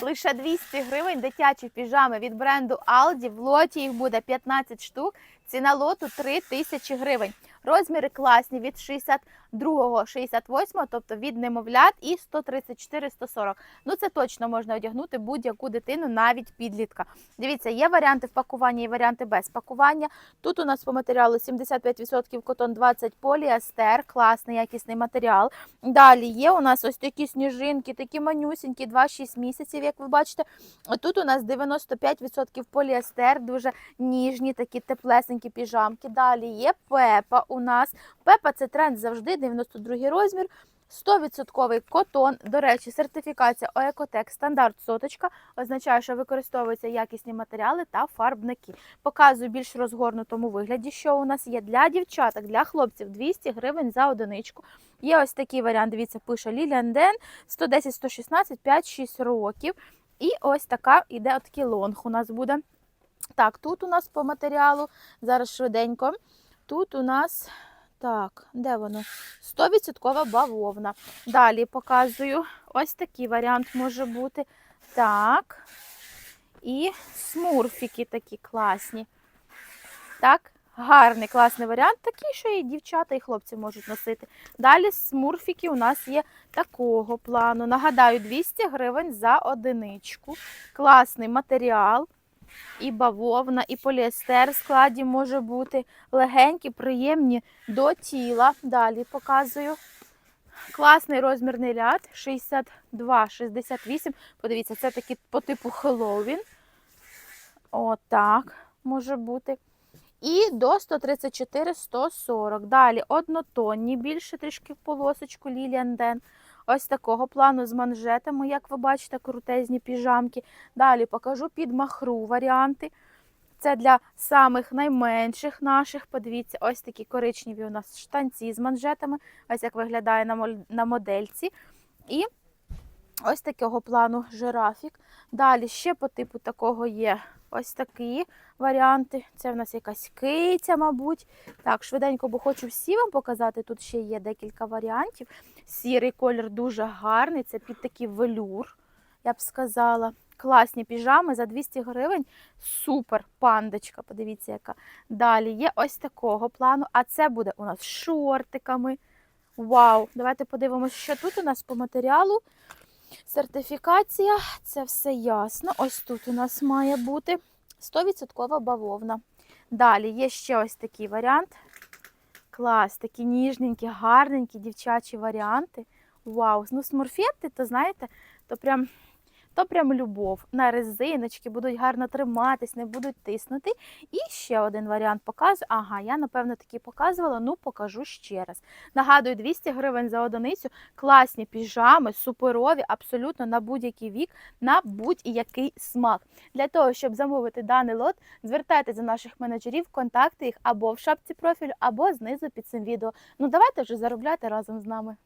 Лише 200 гривень дитячі піжами від бренду Aldi. В лоті їх буде 15 штук. Ціна лоту 3 тисячі гривень. Розміри класні від 62 68 тобто від немовлят і 134 140 Ну це точно можна одягнути будь-яку дитину, навіть підлітка. Дивіться, є варіанти в пакуванні і варіанти без пакування. Тут у нас по матеріалу 75% котон, 20 поліестер, класний якісний матеріал. Далі є у нас ось такі сніжинки, такі манюсінькі, 2-6 місяців, як ви бачите. Тут у нас 95% поліестер, дуже ніжні, такі теплесенькі піжамки. Далі є пепа у нас. Пепа це тренд завжди, 92 розмір. 100% котон. До речі, сертифікація ОЕКОТЕК стандарт соточка означає, що використовуються якісні матеріали та фарбники. Показую більш розгорнутому вигляді, що у нас є для дівчаток, для хлопців 200 гривень за одиничку. Є ось такий варіант. Дивіться, пише Ліліан Ден 110-116, 5-6 років. І ось така іде такий лонг у нас буде. Так, тут у нас по матеріалу, зараз швиденько. Тут у нас, так, де воно? 100% бавовна. Далі показую. Ось такий варіант може бути. Так. І смурфіки такі класні. Так, гарний, класний варіант, такий, що і дівчата, і хлопці можуть носити. Далі смурфіки у нас є такого плану. Нагадаю, 200 гривень за одиничку. Класний матеріал. І бавовна, і поліестер в складі може бути. Легенькі, приємні до тіла. Далі показую. Класний розмірний ряд 62-68. Подивіться, це такі по типу Хеллоуін. Отак може бути. І до 134-140. Далі однотонні, більше трішки в полосочку Ліліан Ден. Ось такого плану з манжетами, як ви бачите, крутезні піжамки. Далі покажу під махру варіанти. Це для самих найменших наших. Подивіться, ось такі коричневі у нас штанці з манжетами. Ось як виглядає на модельці. І ось такого плану жирафік. Далі ще по типу такого є ось такі варіанти. Це в нас якась киця, мабуть. Так, швиденько, бо хочу всі вам показати. Тут ще є декілька варіантів. Сірий колір дуже гарний. Це під такий велюр, я б сказала. Класні піжами за 200 гривень. Супер пандочка. Подивіться, яка. Далі є ось такого плану. А це буде у нас з шортиками. Вау! Давайте подивимося, що тут у нас по матеріалу. Сертифікація, це все ясно. Ось тут у нас має бути 100% бавовна. Далі є ще ось такий варіант. Клас, такі ніжненькі, гарненькі дівчачі варіанти. Вау! Ну, сморфетти, то знаєте, то прям, то прям любов. На резиночки будуть гарно триматись, не будуть тиснути. І ще один варіант показую. Ага, я, напевно, такі показувала, ну покажу ще раз. Нагадую, 200 гривень за одиницю. Класні піжами, суперові, абсолютно на будь-який вік, на будь-який смак. Для того, щоб замовити даний лот, звертайтеся до наших менеджерів, контакти їх або в шапці профілю, або знизу під цим відео. Ну давайте вже заробляти разом з нами.